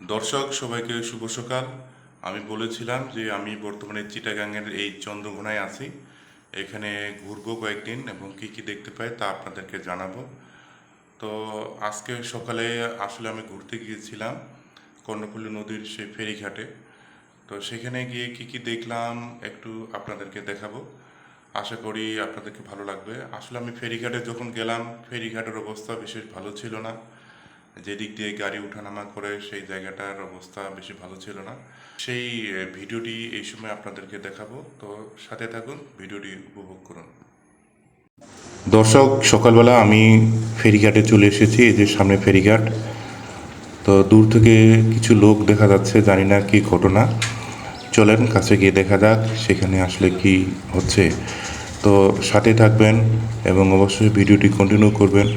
দর্শক, সবাইকে শুভ সকাল। আমি বলেছিলাম যে আমি বর্তমানে চিটাগাংয়ের এই চন্দ্রঘোনায় আছি। এখানে ঘুরবো কয়েকদিন এবং কি কি দেখতে পাই তা আপনাদেরকে জানাব। তো আজকে সকালে আসলে আমি ঘুরতে গিয়েছিলাম কর্ণফুলী নদীর সেই ফেরিঘাটে। তো সেখানে গিয়ে কি কি দেখলাম একটু আপনাদেরকে দেখাবো। আশা করি আপনাদেরকে ভালো লাগবে। আসলে আমি ফেরিঘাটে যখন গেলাম, ফেরিঘাটের অবস্থা বিশেষ ভালো ছিল না। যেদিক দিয়ে গাড়ি ওঠানামা করে সেই জায়গাটার অবস্থা বেশি ভালো ছিল না। সেই ভিডিওটি এই সময় আপনাদেরকে দেখাবো। তো সাথে থাকুন, ভিডিওটি উপভোগ করুন। দর্শক, সকালবেলা আমি ফেরিঘাটে চলে এসেছি, এই যে সামনে ফেরিঘাট। তো দূর থেকে কিছু লোক দেখা যাচ্ছে, জানি না কি ঘটনা। চলেন, কাছে গিয়ে দেখা যাক সেখানে আসলে কি হচ্ছে। তো সাথে থাকবেন এবং অবশ্যই ভিডিওটি কন্টিনিউ করবেন।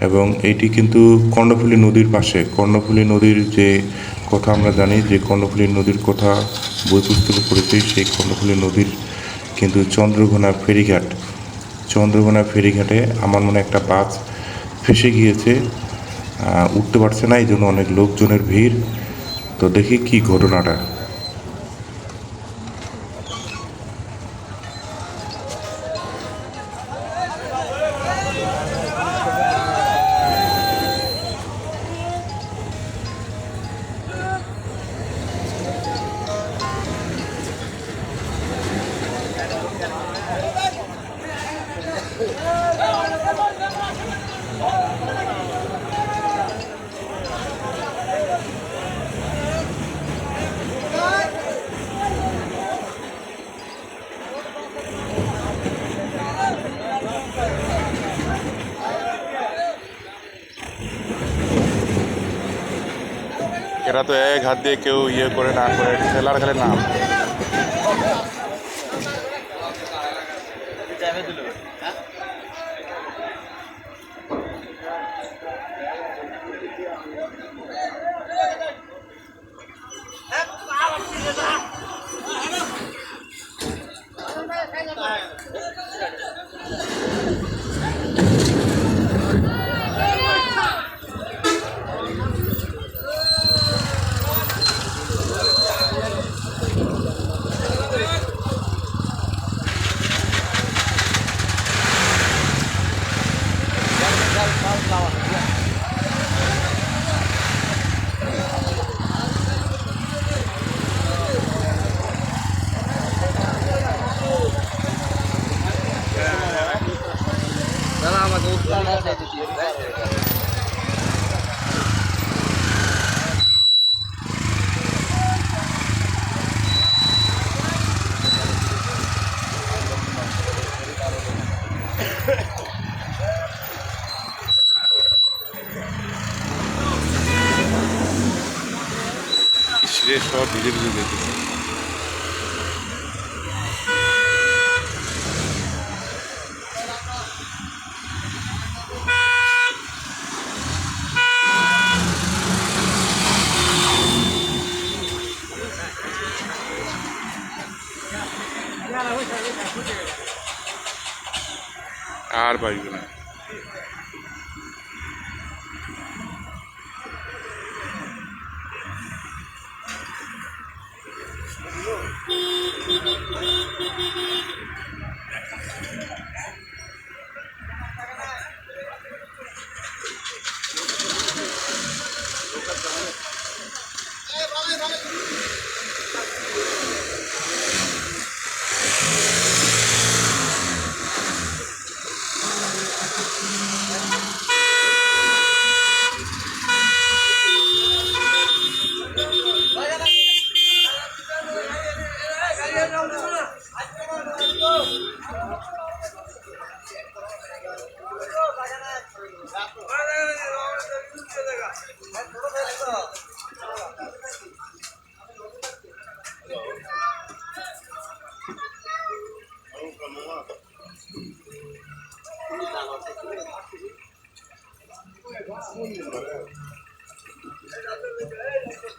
এবং এটি কিন্তু কর্ণফুলী নদীর পাশে। কর্ণফুলী নদীর যে কথা আমরা জানি, যে কর্ণফুলী নদীর কথা বই পুস্তকে পড়েছি, সেই কর্ণফুলী নদীর কিন্তু চন্দ্রঘোনা ফেরিঘাট। চন্দ্রঘোনা ফেরিঘাটে আমার মনে একটা বাস ফেসে গিয়েছে। উঠতে পারছে না, এই জন্য অনেক লোকজনের ভিড়। তো দেখি কি ঘটনাটা। এরা তো এক হাত দিয়ে কেউ ইয়ে করে না করে ঠেলার খেলে নাম Oğuzlar neredeydi diye. İçeriye şu an bilir bilir dedi. আর পাইব না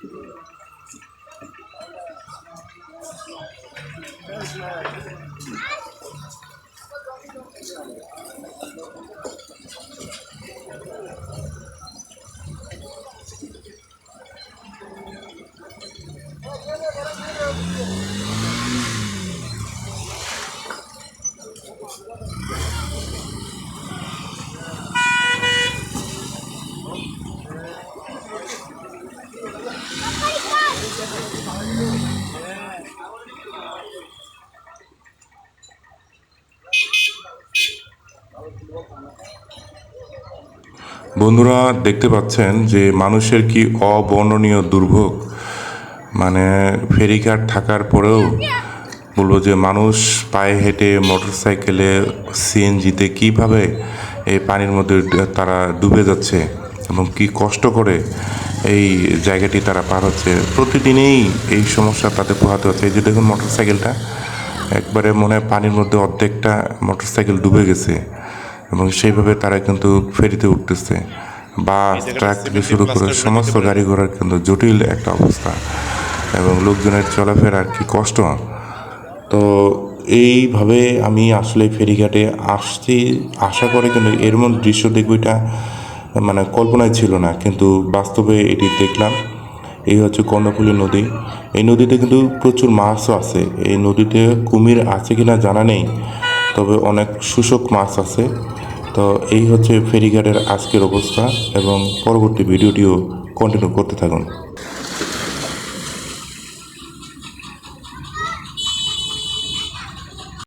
Thank you. বন্ধুরা, দেখতে পাচ্ছেন যে মানুষের কি অবর্ণনীয় দুর্ভোগ। মানে ফেরিঘাট থাকার পরেও বলব যে মানুষ পায়ে হেঁটে মোটরসাইকেলে সিএনজিতে কীভাবে এই পানির মধ্যে তারা ডুবে যাচ্ছে এবং কি কষ্ট করে এই জায়গাটি তারা পার হচ্ছে। প্রতিদিনেই এই সমস্যা তাদের পোহাতে হচ্ছে। এই যে দেখুন, মোটরসাইকেলটা, একবারে মনে হয় পানির মধ্যে অর্ধেকটা মোটরসাইকেল ডুবে গেছে। এবং সেইভাবে তারা কিন্তু ফেরিতে উঠতেছে। বাস ট্রাক থেকে শুরু করে সমস্ত গাড়ি ঘোড়ার কিন্তু জটিল একটা অবস্থা এবং লোকজনের চলাফেরার কি কষ্ট? তো এইভাবে আমি আসলে ফেরিঘাটে আসছি। আশা করে কিন্তু এর মধ্যে দৃশ্য দেখব এটা মানে কল্পনায় ছিল না কিন্তু বাস্তবে এটি দেখলাম। এই হচ্ছে কর্ণফুলী নদী। এই নদীতে কিন্তু প্রচুর মাছও আছে। এই নদীতে কুমির আছে কিনা জানা নেই তবে অনেক শুষ্ক মাছ আছে। তো এই হচ্ছে ফেরিঘাটের আজকের অবস্থা এবং পরবর্তী ভিডিওটিও কন্টিনিউ করতে থাকুন।